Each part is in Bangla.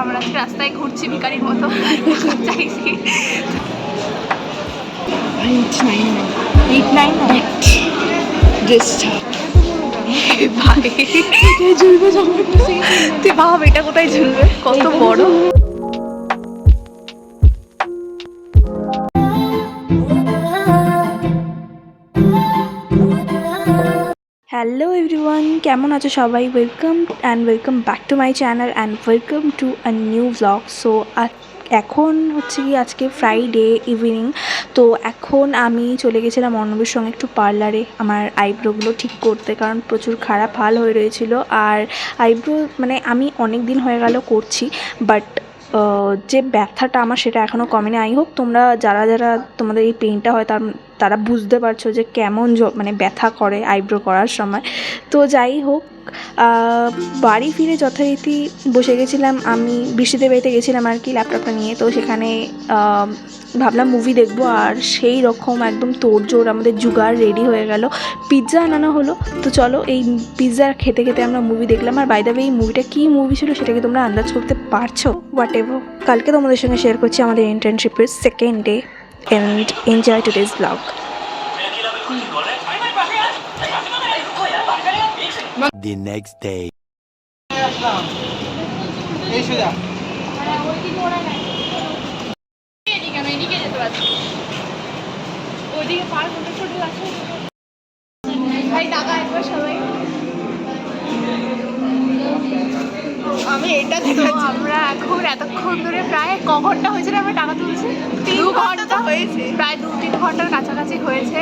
আমরা আজকে রাস্তায় ঘুরছি ভিকারির মতো। চাইছি এইট নাইন এইট নাইন ড্রেসটা ভাই। তুই ভাব এটা কোথায় ঝুলবে কত বড়? হ্যালো এভরিওয়ান কেমন আছো সবাই? Welcome and welcome back to my channel and welcome to a new blog so এখন হচ্ছে কি আজকে ফ্রাইডে ইভিনিং তো এখন আমি চলে গেছিলাম অর্ণবের সঙ্গে একটু পার্লারে আমার আইব্রোগুলো ঠিক করতে কারণ প্রচুর খারাপ হাল হয়ে রয়েছিল। আর আইব্রো মানে আমি অনেক দিন হয়ে গেল করছি বাট যে ব্যথাটা আমার সেটা এখনও কমেনি। আই হোক তোমরা যারা যারা তোমাদের এই পেনটা হয় তার তারা বুঝতে পারছ যে কেমন মানে ব্যথা করে আইব্রো করার সময়। তো যাই হোক বাড়ি ফিরে যথারীতি বসে গেছিলাম আমি, বৃষ্টিতে বাড়িতে গেছিলাম আর কি ল্যাপটপটা নিয়ে। তো সেখানে ভাবলাম মুভি দেখব আর সেই রকম একদম তোড়জোড় আমাদের জুগার রেডি হয়ে গেল। পিৎজা আনানো হলো। তো চলো এই পিৎজা খেতে খেতে আমরা মুভি দেখলাম। আর বাই এই মুভিটা কী মুভি ছিল সেটাকে তোমরা আন্দাজ করতে পারছ? হোয়াট এভার কালকে তোমাদের সঙ্গে শেয়ার করছি আমাদের ইন্টার্নশিপের second day enjoy to this blog the next day. আমি এটা আমরা এখন এতক্ষণ ধরে প্রায় ক ঘণ্টা হয়েছে আমরা টাকা তুলছি? তিন ঘণ্টা হয়েছে। প্রায় দু তিন ঘণ্টার কাছাকাছি হয়েছে।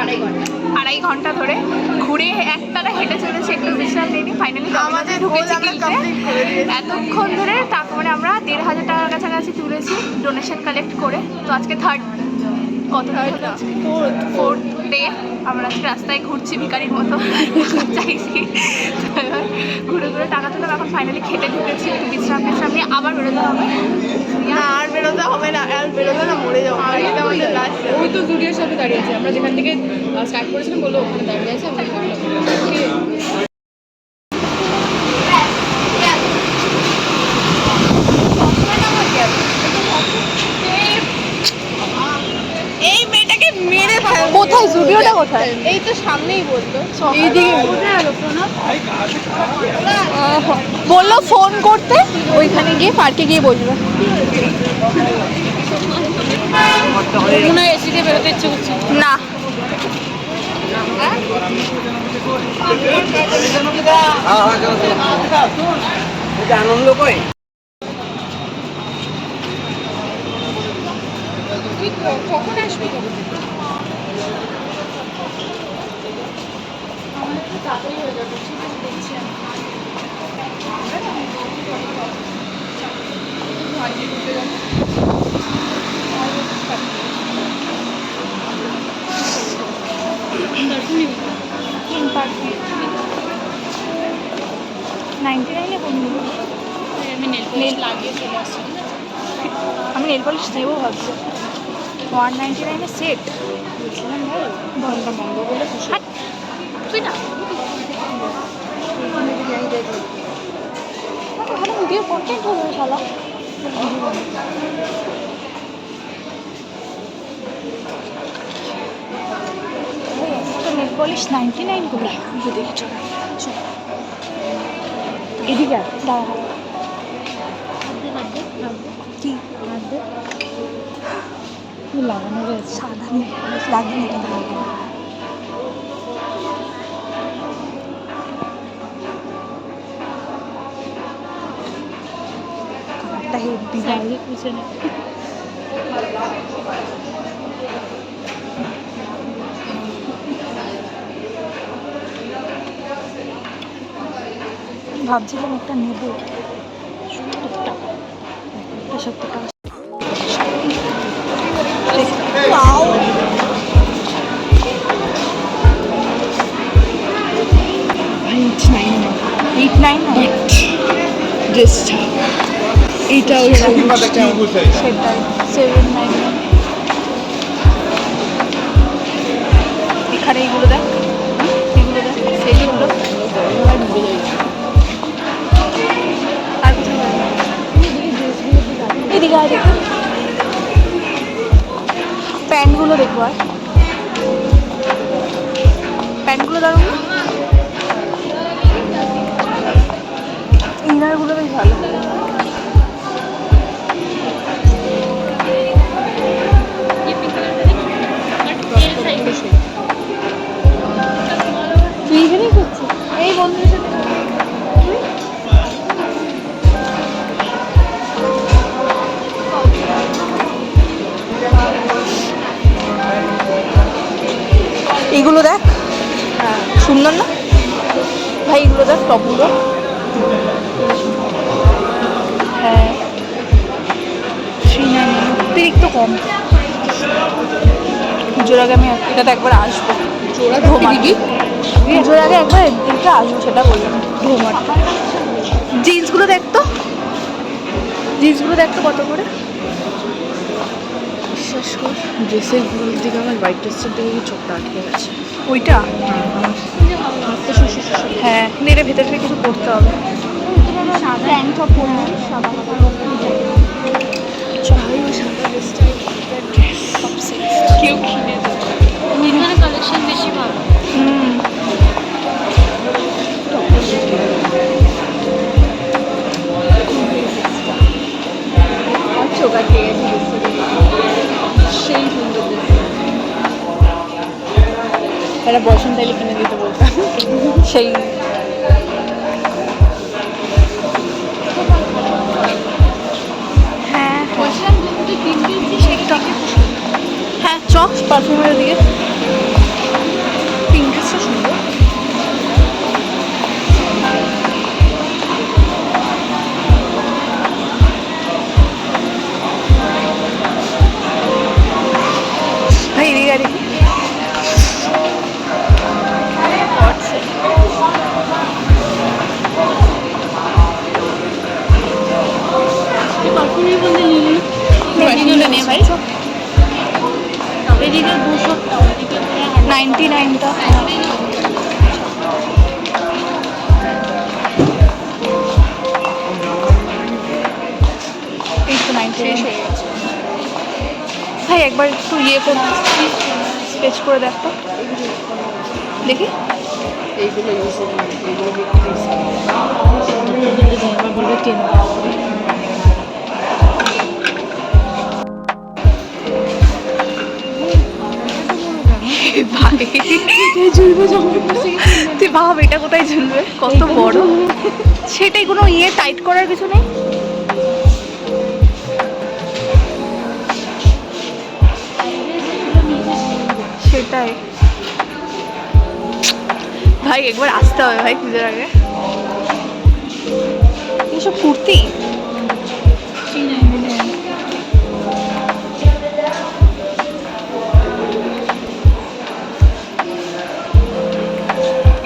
আড়াই ঘণ্টা। আড়াই ঘণ্টা ধরে ঘুরে একটানা হেঁটে চলেছে একটু বিশ্রাম নিয়ে। ফাইনালি আমাদের এতক্ষণ ধরে টাকা মানে আমরা দেড় হাজার টাকার কাছাকাছি তুলেছি ডোনেশন কালেক্ট করে। তো আজকে থার্ড কত ফোর্থ ফোর্থ ডে আমরা আজকে রাস্তায় ঘুরছি ভিকারির মতো। চাইছি। ঘুরে ঘুরে টাকা তুলে এখন ফাইনালি খেতে ঢুকেছি। একটু বিশ্রাম বিশ্রাম নিয়ে আবার বেরোতে হবে। না আর বেরোতে হবে না আর বেরোতে না মরে যাব। ওই তো জুডিওর সাথে দাঁড়িয়ে আছে। আমরা যেখান থেকে স্টার্ট করেছিলাম বলল ওখানে দাঁড়িয়ে আছে আমরা এই মেয়েটাকে মেরে ফেল কোথায়? জুডিওটা কোথায়? এই তো সামনেই বলল। এইদিকে বলল। ফোন করতে ওইখানে গিয়ে পার্কে গিয়ে বলবে মনে হয় এসি দিয়ে বেরোতে তুই কখন নাইনটি নাইনে কোন আমি নেল পলিশ লাগিয়ে চলে আসছি আমি নেল পলিশ নেব ভাবছি। ওয়ান নাইনটি নাইনে সেট বলছিলাম ভাই ঘণ্টা বন্ধ বলে তুই না? ভালো ভিডিও কন্টেন্ট হবে শালা। নেল পলিশ নাইনটি নাইন করে দেখি চল। চল। এদিকে দাঁড়া। কি? লাগানো সাদা নেল পলিশ না এটা সাইডে পিছনে ভাবছিলাম একটা নেব। সত্তর টাকা একটা সত্তর টাকা এইট নাইন. ড্রেসটা এইটা ওই সেটাই। এইগুলো দেখ। সুন্দর না? ভাই এগুলো দেখ টপগুলো। হ্যাঁ। অতিরিক্ত কম। পুজোর আগে আমি এটাতে একবার আসব। জোড়া ধোমা। পুজোর আগে একবার এদিকে আসব সেটা বললাম ধোমার জিন্সগুলো দেখতো জিন্সগুলো দেখতো কত করে? বিশ্বাস কর ড্রেসের ভুলের দিকে আমার হোয়াইট ড্রেসের দিকে চোখটা আটকে গেছে? ওইটা? হ্যাঁ নেড়ে এটা ভেতর থেকে কিছু করতে হবে। প্যান্ট টপ পরবো সাদা সেই হ্যাঁ বলছিলাম যে তুই তিন হ্যাঁ চ পারফিউমের দিকে। এই তো নাইনটি শেষ হয়ে গেছে ভাই একবার একটু ইয়ে কর স্কেচ করে দেখ তো। দেখি। এইগুলো ইউজ এইগুলো তুই ভাব এটা কোথায় ঝুলবে কত বড়। সেটাই কোনো ইয়ে টাইট করার কিছু নেই? সেটাই। ভাই একবার আসতে হবে ভাই পুজোর আগে। এইসব কুর্তি?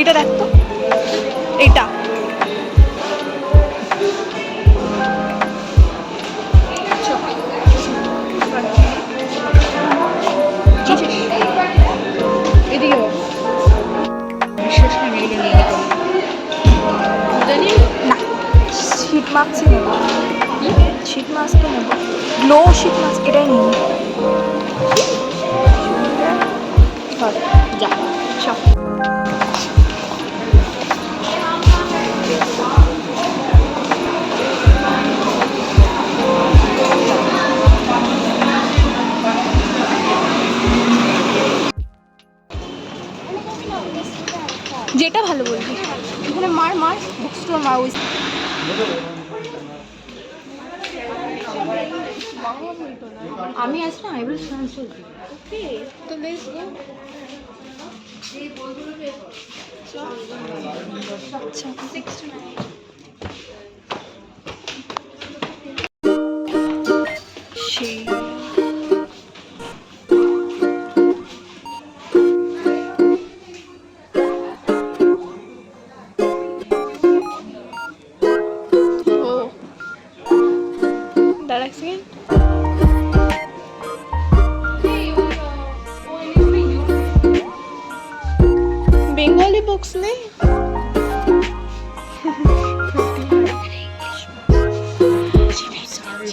এটা দেখ তো। না শীত মাস্কই নেব। শীত নেব। গ্লো শীত মাস্ক এটাই নিই যা। সব আমি আসলে আইব্রো ট্রান্সফার তো লেটস গো আচ্ছা সেই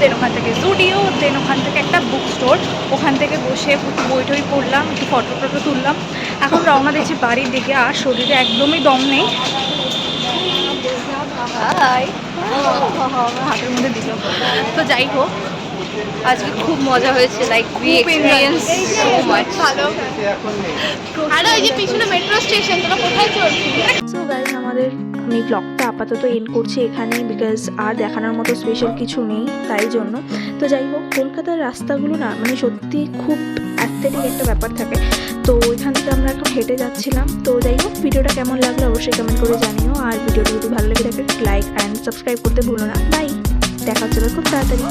দেন ওখান থেকে। জুডিও দেন ওখান থেকে একটা বুক স্টোর ওখান থেকে বসে একটু বই টই পড়লাম একটু ফটো টটো তুললাম। এখন রওনা দিয়েছি বাড়ির দিকে আর শরীরে একদমই দম নেই। হাই হাতের মধ্যে দিল তো যাই হোক আজকে খুব মজা হয়েছে like we experience so much ভালো। আর ওই যে পিছনে মেট্রো স্টেশন তোরা কোথায় চলছিস? সো গাইজ আমাদের আমি ব্লগটা আপাতত এন্ড করছি এখানেই বিকজ আর দেখানোর মতো স্পেশাল কিছু নেই, তাই জন্য। তো যাই হোক, কলকাতার রাস্তাগুলো না মানে সত্যি খুব অ্যাস্থেটিক একটা ব্যাপার থাকে। তো ওইখান থেকে আমরা এখন হেঁটে যাচ্ছিলাম। তো যাই হোক, ভিডিওটা কেমন লাগল অবশ্যই কমেন্ট করে জানিও। আর ভিডিওটা যদি ভালো লেগে থাকে লাইক অ্যান্ড সাবস্ক্রাইব করতে ভুলো না। বাই দেখা হচ্ছে খুব তাড়াতাড়ি।